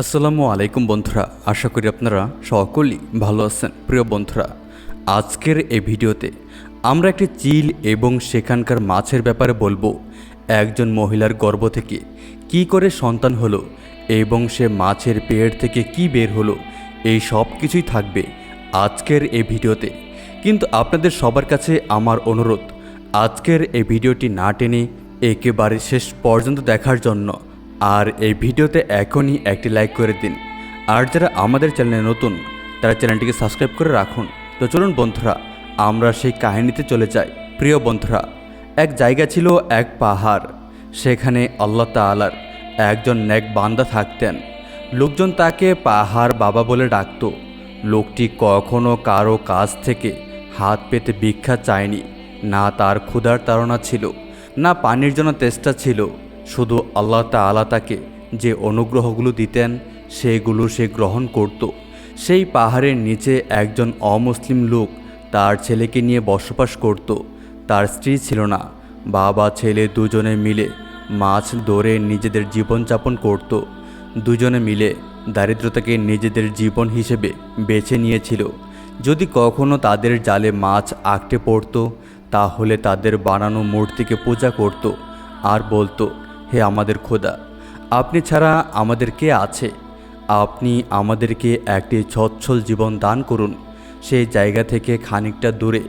আসসালামু আলাইকুম বন্ধুরা, আশা করি আপনারা সকলেই ভালো আছেন। প্রিয় বন্ধুরা, আজকের এই ভিডিওতে আমরা একটি চিল এবং সেখানকার মাছের ব্যাপারে বলব। একজন মহিলার গর্ভ থেকে কি করে সন্তান হলো এবং সে মাছের পেট থেকে কি বের হলো, এই সব কিছুই থাকবে আজকের এই ভিডিওতে। কিন্তু আপনাদের সবার কাছে আমার অনুরোধ, আজকের এই ভিডিওটি না টেনে একেবারে শেষ পর্যন্ত দেখার জন্য আর এই ভিডিওতে এখনই একটি লাইক করে দিন। আর যারা আমাদের চ্যানেলে নতুন, তারা চ্যানেলটিকে সাবস্ক্রাইব করে রাখুন। তো চলুন বন্ধুরা, আমরা সেই কাহিনীতে চলে যাই। প্রিয় বন্ধুরা, এক জায়গা ছিল এক পাহাড়। সেখানে আল্লাহ তালার একজন নেক বান্দা থাকতেন। লোকজন তাকে পাহাড় বাবা বলে ডাকতো। লোকটি কখনো কারও কাছ থেকে হাত পেতে ভিক্ষা চায়নি। না তার ক্ষুধার তাড়না ছিল, না পানির জন্য তেষ্টা ছিল। শুধু আল্লাহ তাআলা তাকে যে অনুগ্রহগুলো দিতেন, সেগুলো সে গ্রহণ করত। সেই পাহাড়ের নিচে একজন অমুসলিম লোক তার ছেলেকে নিয়ে বসবাস করত। তার স্ত্রী ছিল না। বাবা, ছেলে দুজনে মিলে মাছ ধরে নিজেদের জীবনযাপন করত। দুজনে মিলে দারিদ্রতাকে নিজেদের জীবন হিসেবে বেছে নিয়েছিল। যদি কখনো তাদের জালে মাছ আঁকটে পড়তো, তাহলে তাদের বানানো মূর্তিকে পূজা করত। আর বলতো হে আমাদের খোদা, আপনি ছাড়া আমাদের কে আছে? আপনি আমাদেরকে একটি সচ্ছল জীবন দান করুন। সেই জায়গা থেকে খানিকটা দূরে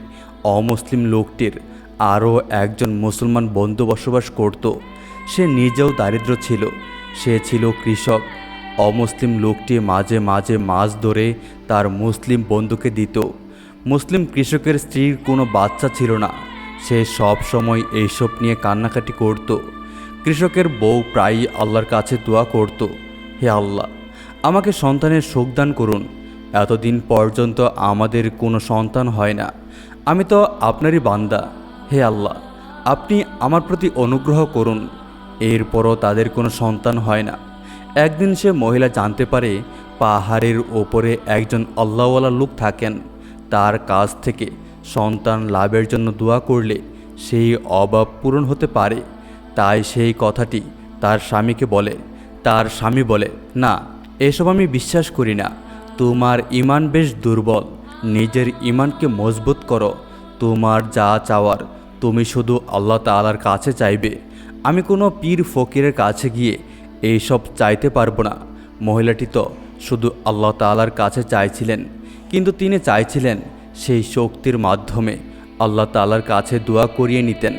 অমুসলিম লোকটির আরও একজন মুসলমান বন্ধু বসবাস করত। সে নিজেও দারিদ্র ছিল। সে ছিল কৃষক। অমুসলিম লোকটি মাঝে মাঝে মাছ ধরে তার মুসলিম বন্ধুকে দিত। মুসলিম কৃষকের স্ত্রীর কোনো বাচ্চা ছিল না। সে সব সময় এইসব নিয়ে কান্নাকাটি করত। কৃষকের বউ প্রায়ই আল্লাহর কাছে দোয়া করত, হে আল্লাহ, আমাকে সন্তানের সুখ দান করুন। এতদিন পর্যন্ত আমাদের কোনো সন্তান হয় না। আমি তো আপনারই বান্দা। হে আল্লাহ, আপনি আমার প্রতি অনুগ্রহ করুন। এরপরও তাদের কোনো সন্তান হয় না। একদিন সে মহিলা জানতে পারে পাহাড়ের ওপরে একজন আল্লাহওয়ালা লোক থাকেন। তার কাছ থেকে সন্তান লাভের জন্য দোয়া করলে সেই অভাব পূরণ হতে পারে। তাই সেই কথাটি তার স্বামীকে বলে। তার স্বামী বলে, না, এসব আমি বিশ্বাস করি না। তোমার ইমান বেশ দুর্বল। নিজের ইমানকে মজবুত করো। তোমার যা চাওয়ার, তুমি শুধু আল্লাহ তালার কাছে চাইবে। আমি কোনো পীর ফকিরের কাছে গিয়ে এইসব চাইতে পারব না। মহিলাটি তো শুধু আল্লাহ তালার কাছে চাইছিলেন। কিন্তু তিনি চাইছিলেন সেই শক্তির মাধ্যমে আল্লাহ তালার কাছে দোয়া করিয়ে নিতেন।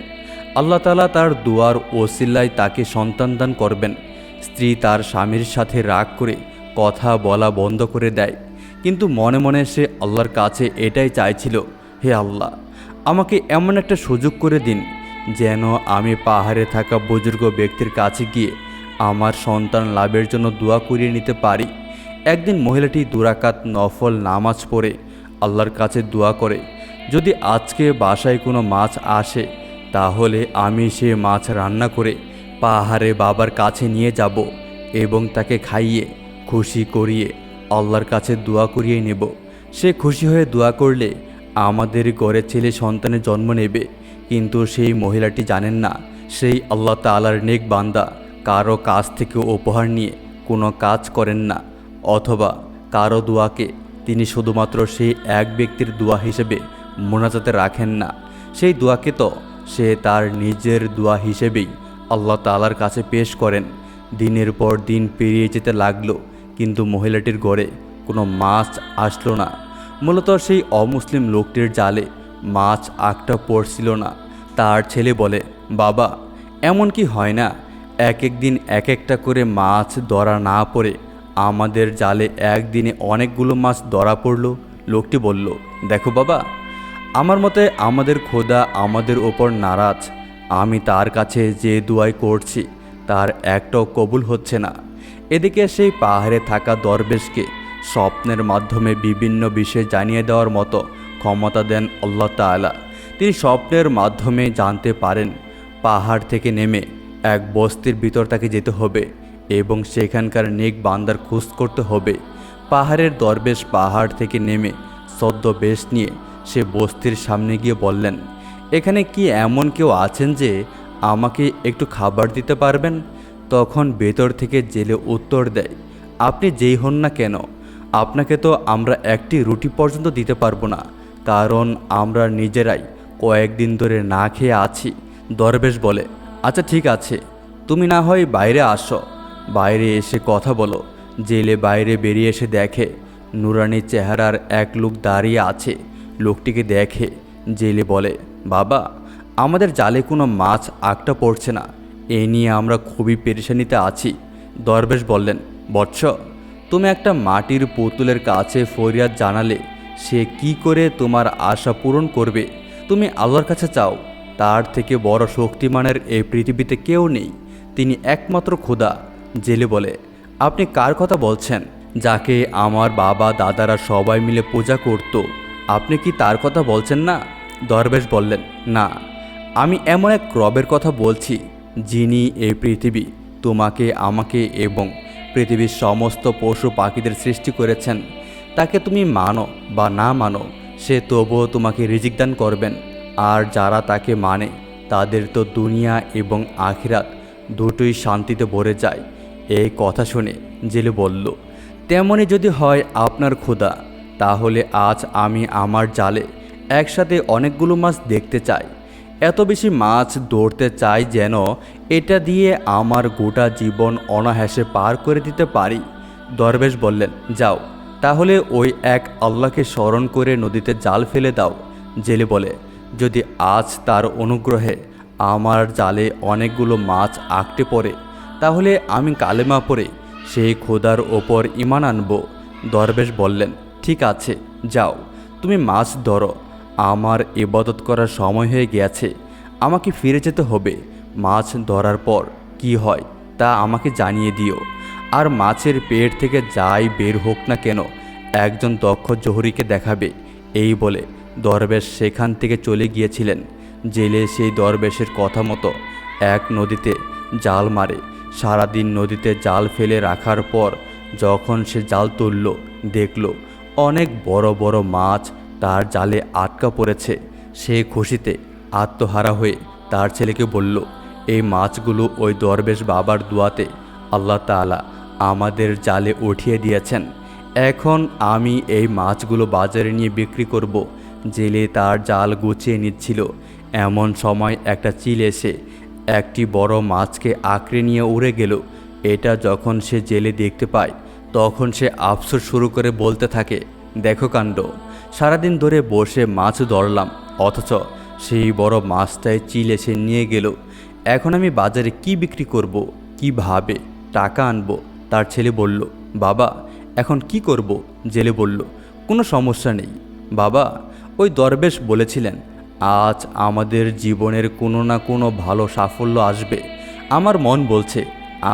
আল্লাহ তালা তার দুয়ার ওসিল্লায় তাকে সন্তান দান করবেন। স্ত্রী তার স্বামীর সাথে রাগ করে কথা বলা বন্ধ করে দেয়। কিন্তু মনে মনে সে আল্লাহর কাছে এটাই চাইছিল, হে আল্লাহ, আমাকে এমন একটা সুযোগ করে দিন যেন আমি পাহাড়ে থাকা বুজুর্গ ব্যক্তির কাছে গিয়ে আমার সন্তান লাভের জন্য দোয়া করিয়ে নিতে পারি। একদিন মহিলাটি দুরাকাত নফল নামাজ পড়ে আল্লাহর কাছে দোয়া করে, যদি আজকে বাসায় কোনো মাছ আসে তাহলে আমি সে মাছ রান্না করে পাহাড়ে বাবার কাছে নিয়ে যাব এবং তাকে খাইয়ে, খুশি করিয়ে আল্লাহর কাছে দোয়া করিয়ে নেব। সে খুশি হয়ে দোয়া করলে আমাদের ঘরে ছেলে সন্তানের জন্ম নেবে। কিন্তু সেই মহিলাটি জানেন না, সেই আল্লাহ তালার নেক বান্দা কারও কাছ থেকে উপহার নিয়ে কোনো কাজ করেন না, অথবা কারও দোয়াকে তিনি শুধুমাত্র সেই এক ব্যক্তির দোয়া হিসেবে মোনাজাতে রাখেন না। সেই দোয়াকে তো সে তার নিজের দোয়া হিসেবেই আল্লাহ তালার কাছে পেশ করেন। দিনের পর দিন পেরিয়ে যেতে লাগল, কিন্তু মহিলাটির গড়ে কোনো মাছ আসলো না। মূলত সেই অমুসলিম লোকটির জালে মাছ আটটা পড়ছিল না। তার ছেলে বলে, বাবা, এমন কি হয় না? এক এক দিন এক একটা করে মাছ ধরা না পড়ে আমাদের জালে একদিনে অনেকগুলো মাছ ধরা পড়ল? লোকটি বলল, দেখো বাবা আমার মতে আমাদের খোদা আমাদের ওপর নারাজ। আমি তার কাছে যে দুয়াই করছি, তার একটাও কবুল হচ্ছে না। এদিকে সেই পাহাড়ে থাকা দরবেশকে স্বপ্নের মাধ্যমে বিভিন্ন বিষয় জানিয়ে দেওয়ার মতো ক্ষমতা দেন আল্লাহ তাআলা। তিনি স্বপ্নের মাধ্যমে জানতে পারেন, পাহাড় থেকে নেমে এক বস্তির ভিতর তাকে যেতে হবে এবং সেখানকার নেক বান্দার খোঁজ করতে হবে। পাহাড়ের দরবেশ পাহাড় থেকে নেমে সদ্য বেশ নিয়ে সে বস্তির সামনে গিয়ে বললেন, এখানে কি এমন কেউ আছেন যে আমাকে একটু খাবার দিতে পারবেন? তখন ভেতর থেকে জেলে উত্তর দেয়, আপনি যেই হন না কেন, আপনাকে তো আমরা একটি রুটি পর্যন্ত দিতে পারব না, কারণ আমরা নিজেরাই কয়েকদিন ধরে না খেয়ে আছি। দরবেশ বলে আচ্ছা ঠিক আছে, তুমি না হয় বাইরে আসো। বাইরে এসে কথা বলো, জেলে বাইরে বেরিয়ে এসে দেখে নুরানি চেহারার এক লোক দাঁড়িয়ে আছে লোকটিকে দেখে জেলে বলে, বাবা, আমাদের জালে কোনো মাছ আটটা পড়ছে না। এ নিয়ে আমরা খুবই পেরেশানিতে আছি। দরবেশ বললেন, বৎস, তুমি একটা মাটির পুতুলের কাছে ফরিয়াদ জানালে, সে কি করে তোমার আশা পূরণ করবে? তুমি আল্লাহর কাছে চাও, তার থেকে বড় শক্তিমানের এই পৃথিবীতে কেউ নেই। তিনি একমাত্র খোদা। জেলে বলে, আপনি কার কথা বলছেন? যাকে আমার বাবা দাদারা সবাই মিলে পূজা করত আপনি কি তার কথা বলছেন না? দরবেশ বললেন, না। আমি এমন এক রবের কথা বলছি, যিনি এই পৃথিবী, তোমাকে, আমাকে এবং পৃথিবীর সমস্ত পশু পাখিদের সৃষ্টি করেছেন। তাকে তুমি মানো বা না মানো, সে তবুও তোমাকে রিজিক দান করবেন। আর যারা তাকে মানে তাদের তো দুনিয়া এবং আখিরাত দুটোই শান্তিতে ভরে যায়। এই কথা শুনে জেলে বলল, তেমনি যদি হয় আপনার ক্ষুধা তাহলে আজ আমি আমার জালে একসাথে অনেকগুলো মাছ দেখতে চাই। এত বেশি মাছ ধরতে চাই যেন এটা দিয়ে আমার গোটা জীবন অনায়াসে পার করে দিতে পারি। দরবেশ বললেন, যাও, তাহলে ওই এক আল্লাহকে স্মরণ করে নদীতে জাল ফেলে দাও। জেলে বলে, যদি আজ তার অনুগ্রহে আমার জালে অনেকগুলো মাছ আঁকটে পড়ে, তাহলে আমি কালেমা পড়ে সেই খোদার ওপর ইমান আনব। দরবেশ বললেন ঠিক আছে, যাও। তুমি মাছ ধরো। আমার ইবাদত করার সময় হয়ে গেছে। আমাকে ফিরে যেতে হবে। মাছ ধরার পর কি হয়, তা আমাকে জানিয়ে দিও। আর মাছের পেট থেকে যাই বের হোক না কেন, একজন দক্ষ জহুরিকে দেখাবে। এই বলে দরবেশ সেখান থেকে চলে গিয়েছিলেন। জেলে সেই দরবেশের কথা মতো এক নদীতে জাল মারে। সারাদিন নদীতে জাল ফেলে রাখার পর যখন সে জাল তুলল, দেখল অনেক বড় বড় মাছ তার জালে আটকা পড়েছে। সে খুশিতে আত্মহারা হয়ে তার ছেলেকে বলল, এই মাছগুলো ওই দরবেশ বাবার দুয়াতে আল্লাহ তাআলা আমাদের জালে উঠিয়ে দিয়েছেন। এখন আমি এই মাছগুলো বাজারে নিয়ে বিক্রি করব। জেলে তার জাল গুছিয়ে নিচ্ছিল। এমন সময় একটা চিল এসে একটি বড় মাছকে আঁকড়ে নিয়ে উড়ে গেল। এটা যখন সে জেলে দেখতে পায় তখন সে আফসোস শুরু করে বলতে থাকে, দেখো কাণ্ড, সারাদিন ধরে বসে মাছ ধরলাম, অথচ সেই বড় মাছটাই চিল এসে নিয়ে গেল। এখন আমি বাজারে কি বিক্রি করব কীভাবে টাকা আনব? তার ছেলে বলল, বাবা, এখন কি করব? জেলে বলল, কোনো সমস্যা নেই। বাবা, ওই দরবেশ বলেছিলেন, আজ আমাদের জীবনের কোনো না কোনো ভালো সাফল্য আসবে। আমার মন বলছে,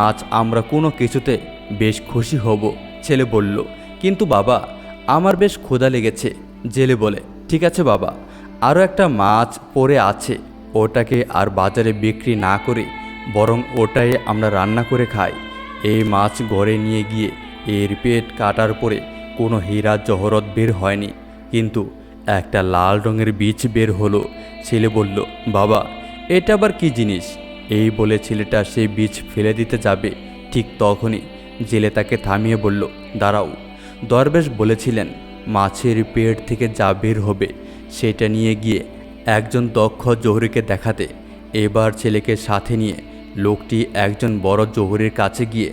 আজ আমরা কোনো কিছুতে বেশ খুশি হব, ছেলে বলল। কিন্তু বাবা, আমার বেশ ক্ষুধা লেগেছে, জেলে বলে। ঠিক আছে বাবা আরও একটা মাছ পড়ে আছে, ওটাকে আর বাজারে বিক্রি না করে বরং ওটাই আমরা রান্না করে খাই। এই মাছ ঘরে নিয়ে গিয়ে এর পেট কাটার পরে কোনো হীরা জহরত বের হয়নি। কিন্তু একটা লাল রঙের বীজ বের হলো। ছেলে বলল, বাবা, এটা আবার কি জিনিস? এই বলে ছেলেটা সেই বীজ ফেলে দিতে যাবে, ঠিক তখনই জেলে তাকে থামিয়ে বলল, দাঁড়াও। দরবেশ বলেছিলেন, মাছের পেট থেকে যা বের হবে, সেটা নিয়ে গিয়ে একজন দক্ষ জহুরিকে দেখাতে। এবার ছেলেকে সাথে নিয়ে লোকটি একজন বড় জহুরির কাছে গিয়ে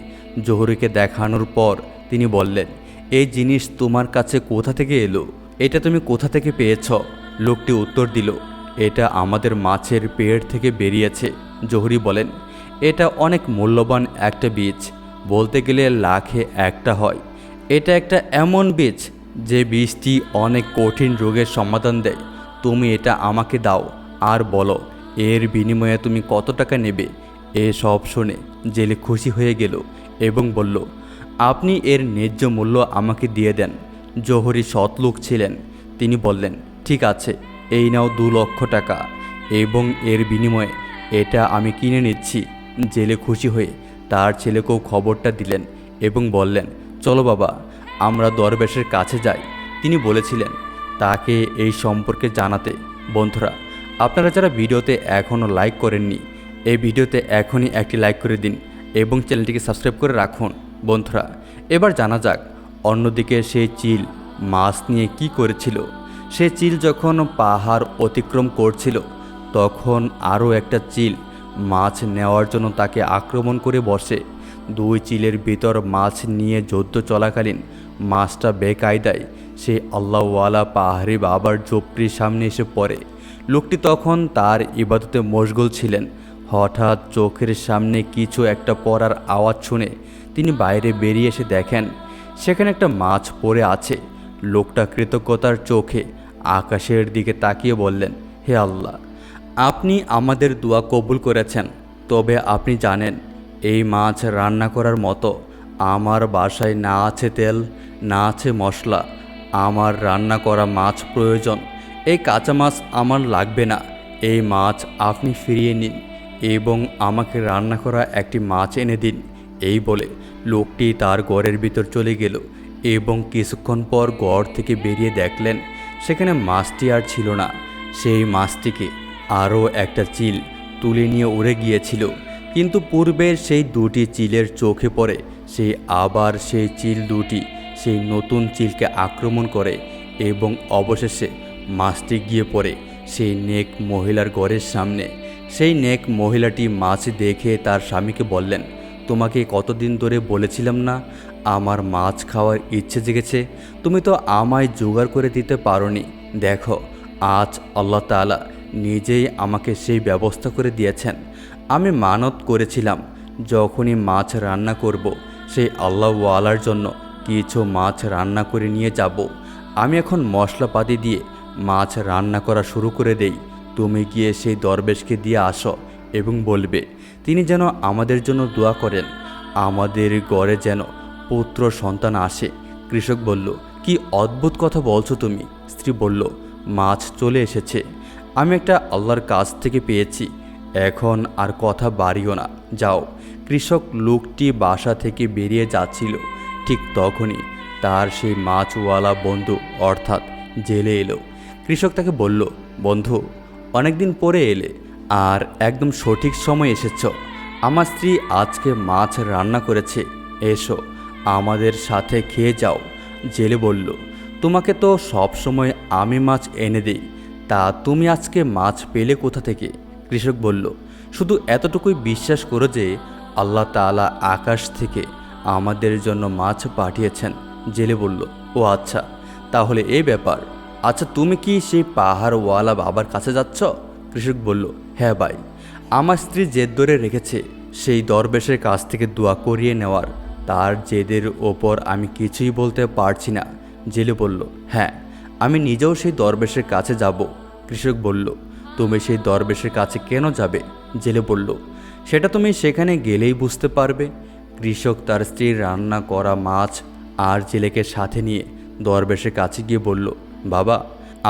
জহুরিকে দেখানোর পর তিনি বললেন, এই জিনিস তোমার কাছে কোথা থেকে এলো? এটা তুমি কোথা থেকে পেয়েছ? লোকটি উত্তর দিল, এটা আমাদের মাছের পেট থেকে বেরিয়েছে। জহুরি বলেন, এটা অনেক মূল্যবান একটা বীজ। বলতে গেলে লাখে একটা হয়। এটা একটা এমন বীজ যে বীজটি অনেক কঠিন রোগের সমাধান দেয়। তুমি এটা আমাকে দাও আর বলো, এর বিনিময়ে তুমি কত টাকা নেবে? এ সব শুনে জেলে খুশি হয়ে গেল এবং বলল, আপনি এর ন্যায্য মূল্য আমাকে দিয়ে দেন। জোহরি সৎলোক ছিলেন। তিনি বললেন, ঠিক আছে, এই নাও দু লক্ষ টাকা এবং এর বিনিময়ে এটা আমি কিনে নিচ্ছি। জেলে খুশি হয়ে তার ছেলেকেও খবরটা দিলেন এবং বললেন, চলো বাবা, আমরা দরবেশের কাছে যাই। তিনি বলেছিলেন, তাকে এই সম্পর্কে জানাতে। বন্ধুরা, আপনারা যারা ভিডিওতে এখনও লাইক করেননি, এই ভিডিওতে এখনই একটি লাইক করে দিন এবং চ্যানেলটিকে সাবস্ক্রাইব করে রাখুন। বন্ধুরা, এবার জানা যাক, অন্যদিকে সেই চিল মাছ নিয়ে কি করেছিল? সে চিল যখন পাহাড় অতিক্রম করছিল, তখন আরও একটা চিল মাছ নেওয়ার জন্য তাকে আক্রমণ করে বসে। দুই চিলের ভিতর মাছ নিয়ে যুদ্ধ চলাকালীন মাছটা বেকায়দায় সে আল্লাহওয়ালা পাহাড়ি বাবার জোপড়ির সামনে এসে পড়ে। লোকটি তখন তার ইবাদতে মশগুল ছিলেন। হঠাৎ চোখের সামনে কিছু একটা পড়ার আওয়াজ শুনে তিনি বাইরে বেরিয়ে এসে দেখেন, সেখানে একটা মাছ পড়ে আছে। লোকটা কৃতজ্ঞতার চোখে আকাশের দিকে তাকিয়ে বললেন, হে আল্লাহ আপনি আমাদের দোয়া কবুল করেছেন, তবে আপনি জানেন, এই মাছ রান্না করার মতো আমার বাসায় না আছে তেল, না আছে মশলা। আমার রান্না করা মাছ প্রয়োজন, এই কাঁচা মাছ আমার লাগবে না। এই মাছ আপনি ফিরিয়ে নিন এবং আমাকে রান্না করা একটি মাছ এনে দিন। এই বলে লোকটি তার ঘরের ভিতর চলে গেল এবং কিছুক্ষণ পর ঘর থেকে বেরিয়ে দেখলেন, সেখানে মাছটি আর ছিল না। সেই মাছটিকে আরও একটা চিল তুলে নিয়ে উড়ে গিয়েছিল। কিন্তু পূর্বের সেই দুটি চিলের চোখে পড়ে, সেই আবার সেই চিল দুটি, সেই নতুন চিলকে আক্রমণ করে এবং অবশেষে মাছটি গিয়ে পড়ে সেই নেক মহিলার ঘরের সামনে। সেই নেক মহিলাটি মাছ দেখে তার স্বামীকে বললেন, তোমাকে কতদিন ধরে বলেছিলাম না, আমার মাছ খাওয়ার ইচ্ছে জেগেছে, তুমি তো আমায় জোগাড় করে দিতে পারোনি। দেখো, আজ আল্লাহ তাআলা নিজেই আমাকে সেই ব্যবস্থা করে দিয়েছেন। আমি মানত করেছিলাম, যখনই মাছ রান্না করব, সেই আল্লাহওয়ালার জন্য কিছু মাছ রান্না করে নিয়ে যাব। আমি এখন মশলাপাতি দিয়ে মাছ রান্না করা শুরু করে দেই। তুমি গিয়ে সেই দরবেশকে দিয়ে আসো এবং বলবে, তিনি যেন আমাদের জন্য দোয়া করেন। আমাদের গড়ে যেন পুত্র সন্তান আসে। কৃষক বলল, কি অদ্ভুত কথা বলছো তুমি। স্ত্রী বলল, মাছ চলে এসেছে। আমি একটা আল্লাহর কাছ থেকে পেয়েছি। এখন আর কথা বাড়িও না। যাও, কৃষক লোকটি বাসা থেকে বেরিয়ে যাচ্ছিল। ঠিক তখনই তার সেই মাছওয়ালা বন্ধু অর্থাৎ জেলে এলো। কৃষক তাকে বলল, বন্ধু, অনেকদিন পরে এলে আর একদম সঠিক সময় এসেছ। আমার স্ত্রী আজকে মাছ রান্না করেছে। এসো, আমাদের সাথে খেয়ে যাও। জেলে বলল, তোমাকে তো সব সময় আমি মাছ এনে দিই। তা তুমি আজকে মাছ পেলে কোথা থেকে? কৃষক বলল, শুধু এতটুকুই বিশ্বাস করো যে আল্লাহ তাআলা আকাশ থেকে আমাদের জন্য মাছ পাঠিয়েছেন। জেলে বলল, ও আচ্ছা তাহলে এই ব্যাপার। আচ্ছা তুমি কি সেই পাহাড়ওয়ালা বাবার কাছে যাচ্ছ? কৃষক বলল হ্যাঁ ভাই, আমার স্ত্রী জেদ ধরে রেখেছে সেই দরবেশের কাছ থেকে দোয়া করিয়ে নেওয়ার। তার জেদের ওপর আমি কিছুই বলতে পারছি না। জেলে বলল হ্যাঁ আমি নিজেও সেই দরবেশের কাছে যাব। কৃষক বলল, তুমি সেই দরবেশের কাছে কেন যাবে? জেলে বলল, সেটা তুমি সেখানে গেলেই বুঝতে পারবে। কৃষক তার স্ত্রীর রান্না করা মাছ আর জেলেকে সাথে নিয়ে দরবেশের কাছে গিয়ে বলল, বাবা,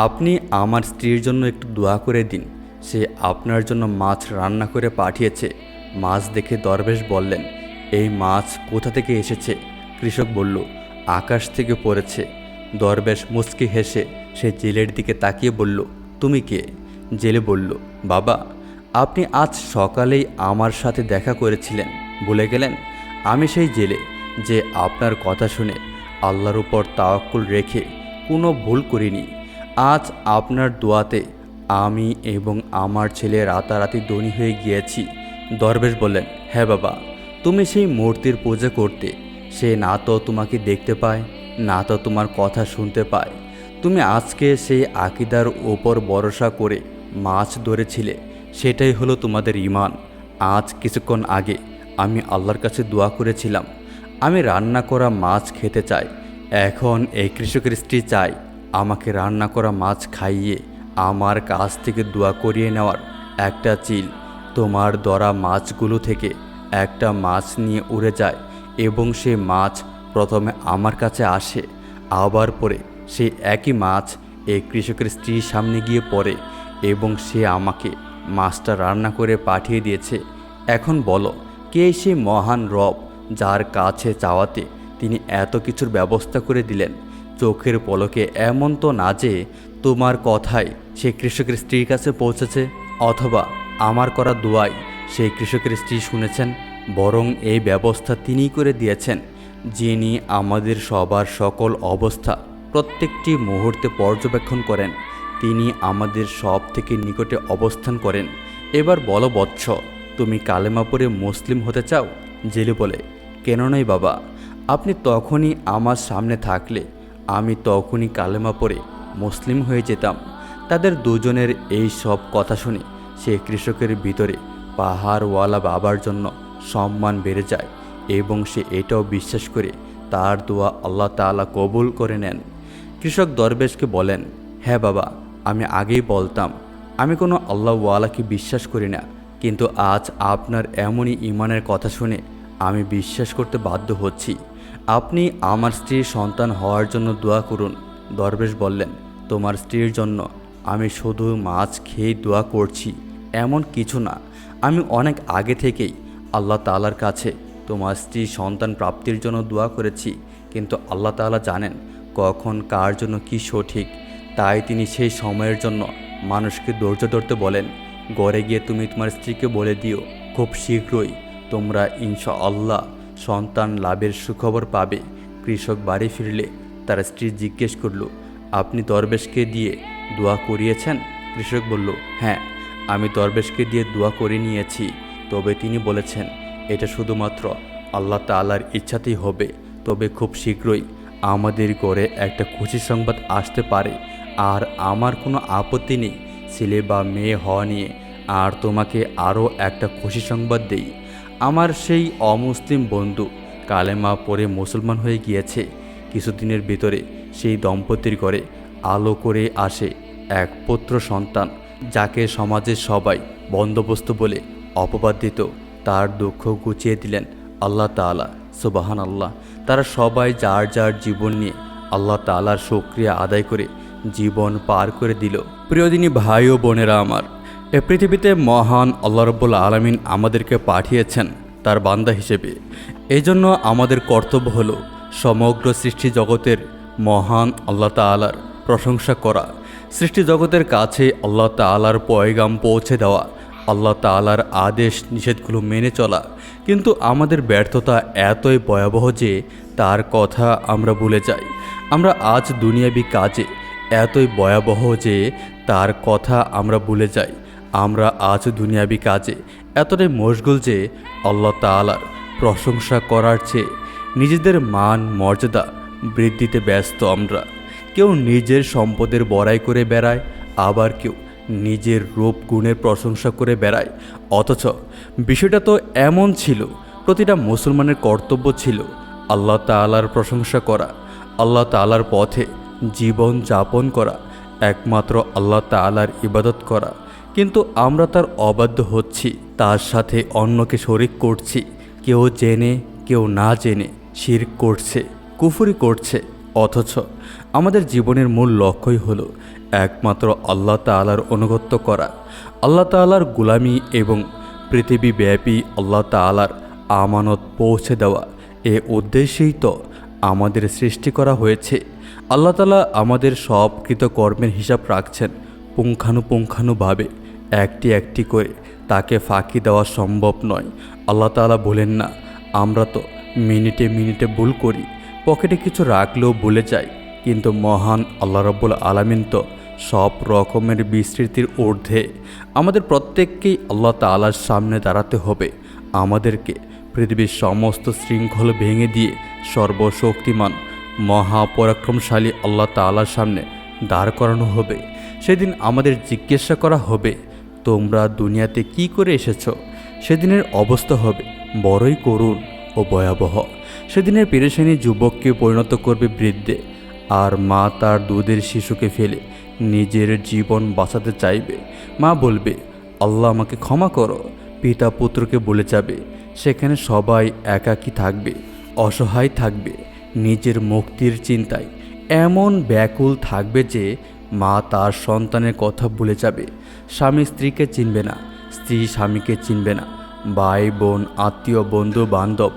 আপনি আমার স্ত্রীর জন্য একটু দোয়া করে দিন। সে আপনার জন্য মাছ রান্না করে পাঠিয়েছে। মাছ দেখে দরবেশ বললেন, এই মাছ কোথা থেকে এসেছে? কৃষক বলল, আকাশ থেকে পড়েছে। দরবেশ মুচকি হেসে সে জেলের দিকে তাকিয়ে বলল, তুমি কে? জেলে বলল, বাবা, আপনি আজ সকালেই আমার সাথে দেখা করেছিলেন। বলে গেলেন? আমি সেই জেলে যে আপনার কথা শুনে আল্লাহর উপর তাওয়াক্কুল রেখে কোনো ভুল করিনি। আজ আপনার দোয়াতে আমি এবং আমার ছেলে রাতারাতি ধনী হয়ে গিয়েছি। দরবেশ বললেন হ্যাঁ বাবা, তুমি সেই মূর্তির পূজা করতে, সে না তো তোমাকে দেখতে পায়? না তো তোমার কথা শুনতে পায়। তুমি আজকে সেই আকিদার ওপর ভরসা করে মাছ ধরেছিলে, সেটাই হলো তোমাদের ইমান আজ কিছুক্ষণ আগে আমি আল্লাহর কাছে দোয়া করেছিলাম, আমি রান্না করা মাছ খেতে চাই। এখন এই কৃষকের স্ত্রী চাই আমাকে রান্না করা মাছ খাইয়ে আমার কাছ থেকে দোয়া করিয়ে নেওয়ার। একটা চিল তোমার দরা মাছগুলো থেকে একটা মাছ নিয়ে উড়ে যায় এবং সে মাছ প্রথমে আমার কাছে আসে, আবার পরে সেই একই মাছ এই কৃষকের স্ত্রীর সামনে গিয়ে পড়ে এবং সে আমাকে মাছটা রান্না করে পাঠিয়ে দিয়েছে। এখন বলো, কে সেই মহান রব যার কাছে চাওয়াতে তিনি এত কিছুর ব্যবস্থা করে দিলেন? চোখের পলকে এমন তো না যে তোমার কথাই সে কৃষকের স্ত্রীর কাছে পৌঁছেছে, অথবা আমার করা দোয়াই সেই কৃষকের স্ত্রী শুনেছেন, বরং এই ব্যবস্থা তিনিই করে দিয়েছেন। যিনি আমাদের সবার সকল অবস্থা প্রত্যেকটি মুহূর্তে পর্যবেক্ষণ করেন, তিনি আমাদের সব থেকে নিকটে অবস্থান করেন। এবার বলো, বৎস, তুমি কালেমা পড়ে মুসলিম হতে চাও? জেলে বলে, কেন নয় বাবা, আপনি তখনই আমার সামনে থাকলে আমি তখনই কালেমা পড়ে মুসলিম হয়ে যেতাম। তাদের দুজনের এই সব কথা শুনে সে কৃষকের ভিতরে পাহাড়ওয়ালা বাবার জন্য সম্মান বেড়ে যায়। এবং সে এটাও বিশ্বাস করে তার দোয়া আল্লাহ তাআলা কবুল করে নেন। কৃষক দরবেশকে বলেন হ্যাঁ বাবা, আমি আগেই বলতাম, আমি কোনো আল্লাহওয়ালাকে বিশ্বাস করি না, কিন্তু আজ আপনার এমনই ইমানের কথা শুনে আমি বিশ্বাস করতে বাধ্য হচ্ছি। আপনি আমার স্ত্রীর সন্তান হওয়ার জন্য দোয়া করুন। দরবেশ বললেন, তোমার স্ত্রীর জন্য আমি শুধু মাছ খেয়েই দোয়া করছি, এমন কিছু না। আমি অনেক আগে থেকেই আল্লাহ তালার কাছে তোমার স্ত্রী সন্তান প্রাপ্তির জন্য দোয়া করেছি। কিন্তু আল্লাহ তাআলা জানেন কখন কার জন্য কি সঠিক। তাই তিনি সেই সময়ের জন্য মানুষকে ধৈর্য ধরতে বলেন গড়ে গিয়ে তুমি তোমার স্ত্রীকে বলে দিও, খুব শীঘ্রই তোমরা ইনশা আল্লাহ সন্তান লাভের সুখবর পাবে। কৃষক বাড়ি ফিরলে তার স্ত্রী জিজ্ঞেস করল, আপনি দরবেশকে দিয়ে দোয়া করিয়েছেন? কৃষক বলল হ্যাঁ আমি দরবেশকে দিয়ে দোয়া করে নিয়েছি। তবে তিনি বলেছেন এটা শুধুমাত্র আল্লাহ তাআলার ইচ্ছাতেই হবে। তবে খুব শীঘ্রই আমাদের ঘরে একটা খুশি সংবাদ আসতে পারে। আর আমার কোনো আপত্তি নেই, ছেলে বা মেয়ে হওয়া নিয়ে। আর তোমাকে আরও একটা খুশি সংবাদ দেই। আমার সেই অমুসলিম বন্ধু কালেমা পরে মুসলমান হয়ে গিয়েছে। কিছুদিনের ভিতরে সেই দম্পতির ঘরে আলো করে আসে এক পুত্র সন্তান, যাকে সমাজের সবাই বন্দোবস্ত বলে অপবাদ দিত তার দুঃখ গুছিয়ে দিলেন আল্লাহ তাআলা সুবাহান আল্লাহ তারা সবাই যার যার জীবন নিয়ে আল্লাহ তাআলার সক্রিয়া আদায় করে জীবন পার করে দিল। প্রিয়দিনী ভাই ও বোনেরা আমার, এ পৃথিবীতে মহান আল্লাহ রব্বুল আলমিন আমাদেরকে পাঠিয়েছেন তার বান্দা হিসেবে। এই জন্য আমাদের কর্তব্য হলো সমগ্র সৃষ্টি জগতের মহান আল্লাহ তাআলার প্রশংসা করা। সৃষ্টি জগতের কাছে আল্লাহ তাআলার পয়গাম পৌঁছে দেওয়া। আল্লাহ তাআলার আদেশ নিষেধগুলো মেনে চলা। কিন্তু আমাদের ব্যর্থতা এতই ভয়াবহ যে তার কথা আমরা ভুলে যাই। আমরা আজ দুনিয়াবি কাজে এতই ভয়াবহ যে তার কথা আমরা ভুলে যাই। আমরা আজ দুনিয়াবি কাজে এতটাই মশগুল যে আল্লাহ তাআলার প্রশংসা করার চেয়ে নিজেদের মান, মর্যাদা বৃদ্ধিতে ব্যস্ত আমরা। কেউ নিজের সম্পদের বড়াই করে বেড়ায়, আবার কেউ নিজের রূপ গুণের প্রশংসা করে বেড়ায়। অথচ বিষয়টা তো এমন ছিল, প্রতিটা মুসলমানের কর্তব্য ছিল আল্লাহ তাআলার প্রশংসা করা, আল্লাহ তাআলার পথে জীবন যাপন করা, একমাত্র আল্লাহ তাআলার ইবাদত করা। কিন্তু আমরা তার অবাধ্য হচ্ছি, তার সাথে অন্যকে শরিক করছি, কেউ জেনে, কেউ না জেনে শির করছে, কুফুরি করছে। অথচ আমাদের জীবনের মূল লক্ষ্যই হলো একমাত্র আল্লাহ তাআলার অনুগত্য করা। আল্লাহ তাআলার গুলামি এবং পৃথিবীব্যাপী আল্লাহ তাআলার আমানত পৌঁছে দেওয়া এ উদ্দেশ্যেই তো আমাদের সৃষ্টি করা হয়েছে। আল্লাহ তাআলা আমাদের সব কৃতকর্মের হিসাব রাখছেন পুঙ্খানুপুঙ্খানুভাবে, একটি একটি করে। তাকে ফাঁকি দেওয়া সম্ভব নয়। আল্লাহ তাআলা বলেন না, আমরা তো মিনিটে মিনিটে ভুল করি। পকেটে কিছু রাখলেও ভুলে যাই। কিন্তু মহান আল্লাহ রব্বুল আলামিন তো সব রকমের বিস্তৃতির ঊর্ধ্বে আমাদের প্রত্যেককেই আল্লাহ তালার সামনে দাঁড়াতে হবে। আমাদেরকে পৃথিবীর সমস্ত শৃঙ্খল ভেঙে দিয়ে সর্বশক্তিমান, মহাপরাক্রমশালী আল্লাহ তালার সামনে দাঁড় করানো হবে। সেদিন আমাদের জিজ্ঞাসা করা হবে, তোমরা দুনিয়াতে কি করে এসেছ? সেদিনের অবস্থা হবে বড়ই করুণ ও ভয়াবহ। সেদিনের পেরেশানি যুবককে পরিণত করবে বৃদ্ধে, আর মা তার দুধের শিশুকে ফেলে নিজের জীবন বাঁচাতে চাইবে। মা বলবে, আল্লাহ আমাকে ক্ষমা করো। পিতা পুত্রকে বলে যাবে, সেখানে সবাই একাকী থাকবে, অসহায় থাকবে, নিজের মুক্তির চিন্তায়। এমন ব্যাকুল থাকবে যে মা তার সন্তানের কথা ভুলে যাবে। স্বামী স্ত্রীকে চিনবে না, স্ত্রী স্বামীকে চিনবে না। ভাই, বোন, আত্মীয়, বন্ধু, বান্ধব,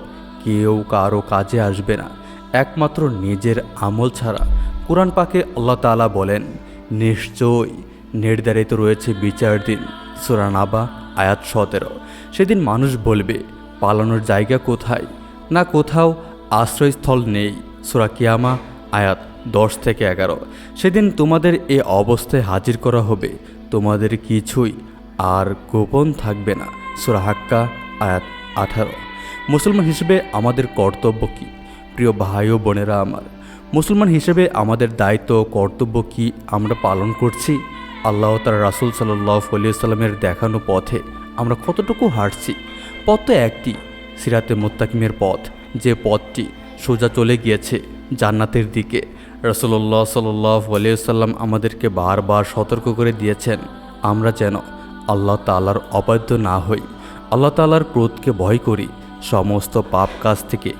কেউ কারও কাজে আসবে না। একমাত্র নিজের আমল ছাড়া। কোরআন পাকে আল্লাহ তাআলা বলেন নিশ্চয়ই নির্ধারিত রয়েছে বিচার দিন। সুরানাবা আয়াত সতেরো। সেদিন মানুষ বলবে, পালানোর জায়গা কোথায়? না কোথাও আশ্রয়স্থল নেই। সুরা কিয়ামা, আয়াত দশ থেকে এগারো। সেদিন তোমাদের এ অবস্থায় হাজির করা হবে। তোমাদের কিছুই আর গোপন থাকবে না। সুরা হাক্কা, আয়াত আঠারো। মুসলমান হিসেবে আমাদের কর্তব্য কী? প্রিয় ভাই ও বোনেরা আমার মুসলমান হিসেবে আমাদের দায়িত্ব কর্তব্য কি আমরা পালন করছি? আল্লাহ তার রাসুল সাল্লাহ সাল্লামের দেখানো পথে আমরা কতটুকু হাঁটছি? পথ তো একটি, সিরাতে মোত্তাকিমের পথ। যে পথটি সোজা চলে গিয়েছে জান্নাতের দিকে। রসল্লাহ সাল্লাহ সাল্লাম আমাদেরকে বারবার সতর্ক করে দিয়েছেন, আমরা যেন আল্লাহ তালার অবাধ্য না হই। আল্লাহ তালার ক্রোধকে ভয় করি। সমস্ত পাপ কাজ থেকে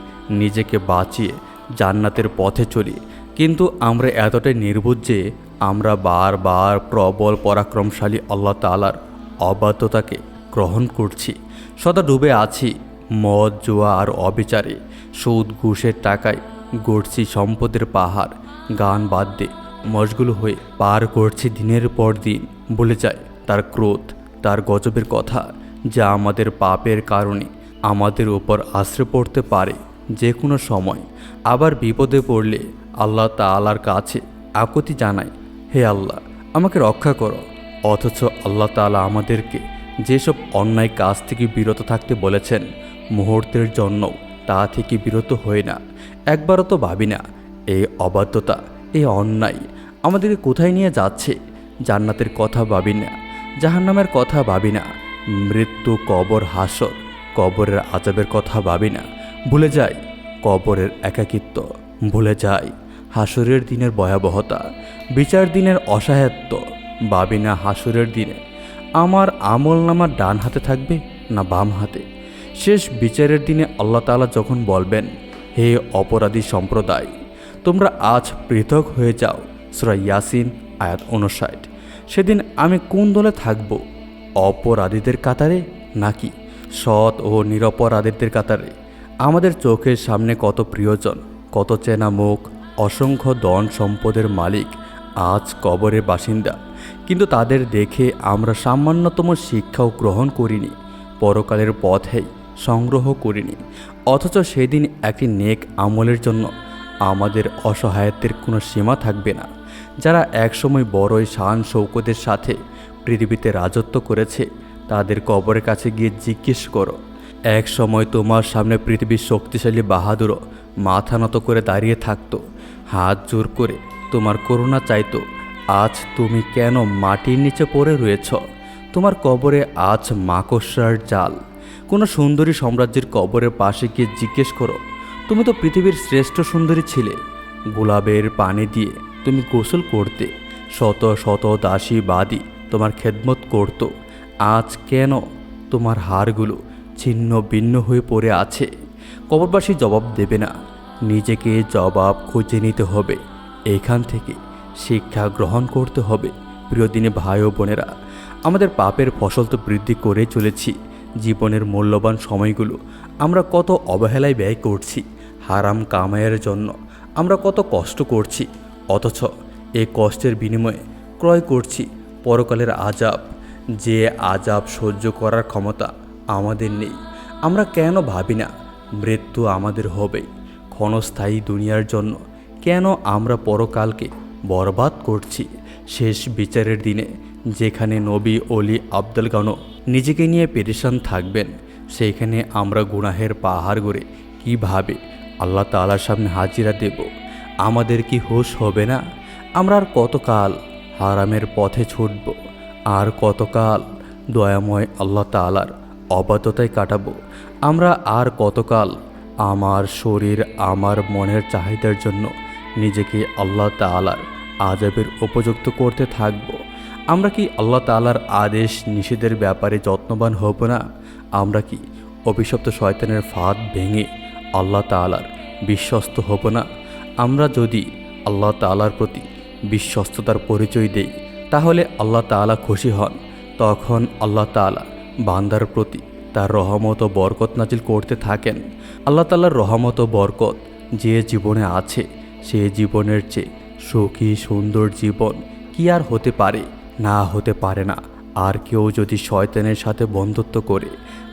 নিজেকে বাঁচিয়ে জান্নাতের পথে চলি। কিন্তু আমরা এতটাই নির্বোধ যে আমরা বারবার প্রবল পরাক্রমশালী আল্লাহ তালার অবাধ্যতাকে গ্রহণ করছি। সদা ডুবে আছি, মদ, জুয়া আর অবিচারে। সুদ, ঘুষের টাকায় গড়ছি সম্পদের পাহাড়। গান বাদ দিয়ে মশগুল হয়ে পার করছি দিনের পর দিন। বলে যায়, তার ক্রোধ, তার গজবের কথা যা আমাদের পাপের কারণে আমাদের উপর আশ্রয় পড়তে পারে যে কোনো সময়। আবার বিপদে পড়লে আল্লাহ তালার কাছে আকুতি জানায়, হে আল্লাহ, আমাকে রক্ষা করো। অথচ আল্লাহ তাআলা আমাদেরকে যেসব অন্যায় কাজ থেকে বিরত থাকতে বলেছেন, মুহূর্তের জন্য তা থেকে বিরত হই না। একবারও তো ভাবি না, এই অবাধ্যতা, এই অন্যায় আমাদেরকে কোথায় নিয়ে যাচ্ছে? জান্নাতের কথা ভাবি না, জাহান্নামের কথা ভাবি না, মৃত্যু, কবর, হাসর, কবরের আজাবের কথা ভাবি না। ভুলে যাই কবরের একাকিত্ব। ভুলে যাই, হাসুরের দিনের ভয়াবহতা, বিচার দিনের অসহায়ত্ব। ভাবি না হাসরের দিনে আমার আমল নামার ডান হাতে থাকবে না বাম হাতে। শেষ বিচারের দিনে আল্লাহ তাআলা যখন বলবেন, হে অপরাধী সম্প্রদায়, তোমরা আজ পৃথক হয়ে যাও। সুরা ইয়াসিন, আয়াত উনষাট সেদিন আমি কোন দলে থাকব? অপরাধীদের কাতারে নাকি সৎ ও নিরপরাধীদের কাতারে? আমাদের চোখের সামনে কত প্রিয়জন, কত চেনা মুখ, অসংখ্য ধন সম্পদের মালিক, আজ কবরের বাসিন্দা। কিন্তু তাদের দেখে আমরা সামান্যতম শিক্ষাও গ্রহণ করিনি, পরকালের পথেই সংগ্রহ করিনি। অথচ সেদিন একটি নেক আমলের জন্য আমাদের অসহায়ত্বের কোনো সীমা থাকবে না। যারা একসময় বড়ই শান শৌকতের সাথে পৃথিবীতে রাজত্ব করেছে, তাদের কবরের কাছে গিয়ে জিজ্ঞেস করো এক সময় তোমার সামনে পৃথিবীর শক্তিশালী বাহাদুরও মাথা নত করে দাঁড়িয়ে থাকতো, হাত জোর করে তোমার করুণা চাইতো, আজ তুমি কেন মাটির নিচে পড়ে রয়েছ? তোমার কবরে আজ মাকড়সার জাল। কোনো সুন্দরী সাম্রাজ্যের কবরের পাশে গিয়ে জিজ্ঞেস করো, তুমি তো পৃথিবীর শ্রেষ্ঠ সুন্দরী ছিলে গোলাপের পানি দিয়ে তুমি গোসল করতে শত শত দাসী বাদী তোমার খেদমত করত। আজ কেন তোমার হাড়গুলো ছিন্ন ভিন্ন হয়ে পড়ে আছে। কবরবাসী জবাব দেবে না। নিজেকে জবাব খুঁজে নিতে হবে। এখান থেকে শিক্ষা গ্রহণ করতে হবে। প্রিয় দিনে ভাই ও বোনেরা, আমাদের পাপের ফসল তো বৃদ্ধি করে চলেছি। জীবনের মূল্যবান সময়গুলো আমরা কত অবহেলায় ব্যয় করছি। হারাম কামাইয়ের জন্য আমরা কত কষ্ট করছি। অথচ এই কষ্টের বিনিময়ে ক্রয় করছি পরকালের আজাব। যে আজাব সহ্য করার ক্ষমতা আমাদের নেই। আমরা কেন ভাবি না, মৃত্যু আমাদের হবে। ক্ষণস্থায়ী দুনিয়ার জন্য কেন আমরা পরকালকে বরবাদ করছি? শেষ বিচারের দিনে যেখানে নবী অলি আব্দুল গানো নিজেকে নিয়ে পেরেশান থাকবেন সেইখানে আমরা গুনাহের পাহাড় গড়ে কীভাবে আল্লাহ তালার সামনে হাজিরা দেব? আমাদের কি হোশ হবে না? আমরা আর কতকাল হারামের পথে ছুটব? আর কতকাল দয়াময় আল্লাহ তালার অবাধ্যতায় কাটাবো। আমরা আর কতকাল আমার শরীর, আমার মনের চাহিদার জন্য নিজেকে আল্লাহ তালার আজাবের উপযুক্ত করতে থাকব? আমরা কি আল্লাহ তালার আদেশ নিষেধের ব্যাপারে যত্নবান হব না? আমরা কি অভিশপ্ত শয়তানের ফাঁদ ভেঙে আল্লাহ তালার বিশ্বস্ত হব না? আমরা যদি আল্লাহ তালার প্রতি বিশ্বস্ততার পরিচয় দেই, তাহলে আল্লাহ তাআলা খুশি হন। তখন আল্লাহ তাআলা বান্দার প্রতি তার রহমত ও বরকত নাজিল করতে থাকেন। আল্লাহ তাআলার রহমত ও বরকত যে জীবনে আছে, সে জীবনের চেয়ে সুখী, সুন্দর জীবন কি আর হতে পারে? না হতে পারে না। আর কেউ যদি শয়তানের সাথে বন্ধুত্ব করে,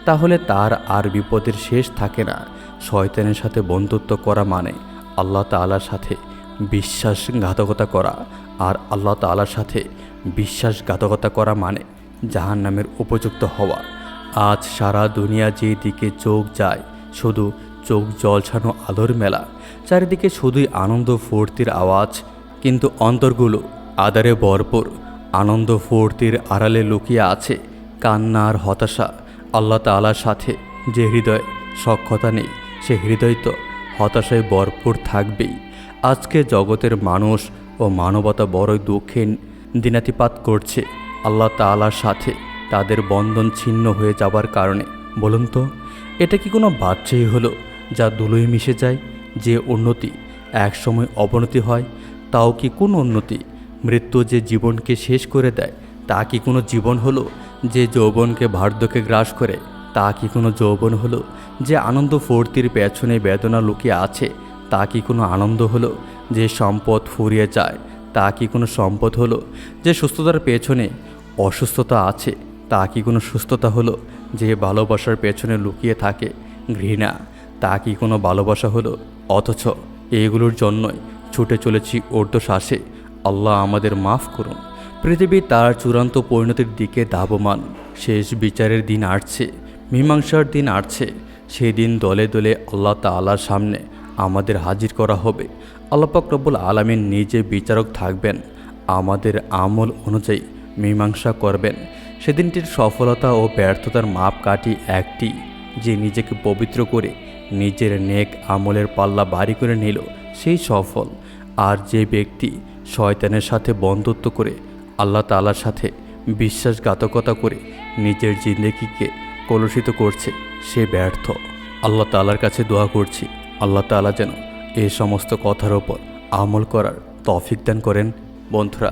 তাহলে তার আর বিপদের শেষ থাকে না। শয়তানের সাথে বন্ধুত্ব করা মানে আল্লাহ তাআলার সাথে বিশ্বাসঘাতকতা করা। আর আল্লাহ তাআলার সাথে বিশ্বাসঘাতকতা করা মানে জাহান নামের উপযুক্ত হওয়া। আজ সারা দুনিয়া যে দিকে চোখ যায়, শুধু চোখ জলছানো আলোর মেলা। চারিদিকে শুধুই আনন্দ ফুর্তির আওয়াজ, কিন্তু অন্তরগুলো আদারে ভরপুর। আনন্দ ফুর্তির আড়ালে লুকিয়ে আছে কান্নার হতাশা। আল্লাহ তাআলার সাথে যে হৃদয় সক্ষতা নেই, সে হৃদয় তো হতাশায় ভরপুর থাকবেই। আজকে জগতের মানুষ ও মানবতা বড়ই দুঃখে দিনাতিপাত করছে। আল্লাহ তাআলার সাথে তাদের বন্ধন ছিন্ন হয়ে যাবার কারণে। বলুন তো, এটা কি কোনো বাচ্চাই হলো যা ধুলোয় মিশে যায়, যে উন্নতি একসময় অবনতি হয়, তাও কি কোন উন্নতি? মৃত্যু যে জীবনকে শেষ করে দেয়, তা কি কোনো জীবন হলো? যে যৌবনকে ভার্ধকে গ্রাস করে, তা কি কোনো যৌবন হলো? যে আনন্দ ফুর্তির পেছনে বেদনা লুকিয়ে আছে, তা কি কোনো আনন্দ হলো? যে সম্পদ ফুরিয়ে যায়, তা কি কোনো সম্পদ হলো? যে সুস্থতার পেছনে অসুস্থতা আছে, তা কি কোনো সুস্থতা হলো যে ভালোবাসার পেছনে লুকিয়ে থাকে? ঘৃণা, তা কি কোনো ভালোবাসা হলো? অথচ এইগুলোর জন্যই ছুটে চলেছি ঊর্ধ্বশ্বাসে। আল্লাহ আমাদের মাফ করুন। পৃথিবী তার চূড়ান্ত পরিণতির দিকে ধাবমান। শেষ বিচারের দিন আসছে, মীমাংসার দিন আসছে। সেদিন দলে দলে আল্লাহ তাআলার সামনে আমাদের হাজির করা হবে। আল্লাপাক রব্বুল আলমিন নিজে বিচারক থাকবেন। আমাদের আমল অনুযায়ী মীমাংসা করবেন। সেদিনটির সফলতা ও ব্যর্থতার মাপকাঠি একটি, যে নিজেকে পবিত্র করে নিজের নেক আমলের পাল্লা বাড়ি করে নিল, সেই সফল। আর যে ব্যক্তি শয়তানের সাথে বন্ধুত্ব করে, আল্লাহ তালার সাথে বিশ্বাসঘাতকতা করে নিজের জিন্দগিকে কলুষিত করছে, সে ব্যর্থ। আল্লাহ তালার কাছে দোয়া করছি, আল্লাহ তাআলা যেন এই সমস্ত কথার ওপর আমল করার তৌফিক দান করেন। বন্ধুরা